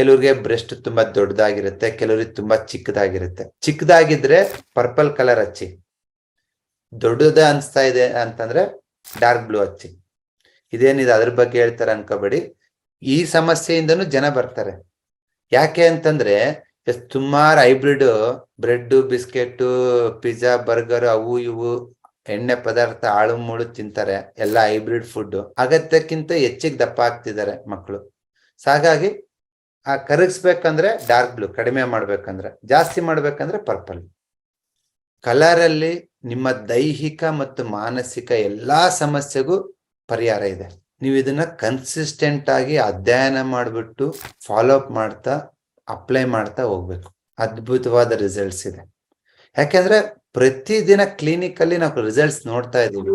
ಕೆಲವ್ರಿಗೆ ಬ್ರೆಸ್ಟ್ ತುಂಬಾ ದೊಡ್ಡದಾಗಿರುತ್ತೆ, ಕೆಲವ್ರಿಗೆ ತುಂಬಾ ಚಿಕ್ಕದಾಗಿರುತ್ತೆ. ಚಿಕ್ಕದಾಗಿದ್ರೆ ಪರ್ಪಲ್ ಕಲರ್ ಹಚ್ಚಿ. ದೊಡ್ಡದ ಅನ್ಸ್ತಾ ಇದೆ ಅಂತಂದ್ರೆ ಡಾರ್ಕ್ ಬ್ಲೂ ಹಚ್ಚಿ. ಇದೇನಿದೆ? ಅದ್ರ ಬಗ್ಗೆ ಹೇಳ್ತಾರೆ ಅನ್ಕೋಬೇಡಿ. ಈ ಸಮಸ್ಯೆಯಿಂದನೂ ಜನ ಬರ್ತಾರೆ. ಯಾಕೆ ಅಂತಂದ್ರೆ ಸುಮಾರು hybrid bread biscuit pizza burger ಅವು ಇವು ಎಣ್ಣೆ ಪದಾರ್ಥ ಆಳು ಮೂಳು ತಿಂತಾರೆ. ಎಲ್ಲ ಹೈಬ್ರಿಡ್ ಫುಡ್ ಅಗತ್ಯಕ್ಕಿಂತ ಹೆಚ್ಚಿಗೆ ದಪ್ಪ ಆಗ್ತಿದ್ದಾರೆ ಮಕ್ಕಳು ಹಾಗಾಗಿ ಆ ಕರಗಿಸ್ಬೇಕಂದ್ರೆ ಡಾರ್ಕ್ ಬ್ಲೂ ಕಡಿಮೆ ಮಾಡ್ಬೇಕಂದ್ರೆ, ಜಾಸ್ತಿ ಮಾಡ್ಬೇಕಂದ್ರೆ ಪರ್ಪಲ್ ಕಲರ್ ಅಲ್ಲಿ ನಿಮ್ಮ ದೈಹಿಕ ಮತ್ತು ಮಾನಸಿಕ ಎಲ್ಲಾ ಸಮಸ್ಯೆಗೂ ಪರಿಹಾರ ಇದೆ. ನೀವು ಇದನ್ನ ಕನ್ಸಿಸ್ಟೆಂಟ್ ಆಗಿ ಅಧ್ಯಯನ ಮಾಡಿಬಿಟ್ಟು ಫಾಲೋ ಅಪ್ ಮಾಡ್ತಾ ಅಪ್ಲೈ ಮಾಡ್ತಾ ಹೋಗ್ಬೇಕು. ಅದ್ಭುತವಾದ ರಿಸಲ್ಟ್ಸ್ ಇದೆ. ಯಾಕೆಂದ್ರೆ ಪ್ರತಿದಿನ ಕ್ಲಿನಿಕ್ ಅಲ್ಲಿ ನಾವು ರಿಸಲ್ಟ್ಸ್ ನೋಡ್ತಾ ಇದೀವಿ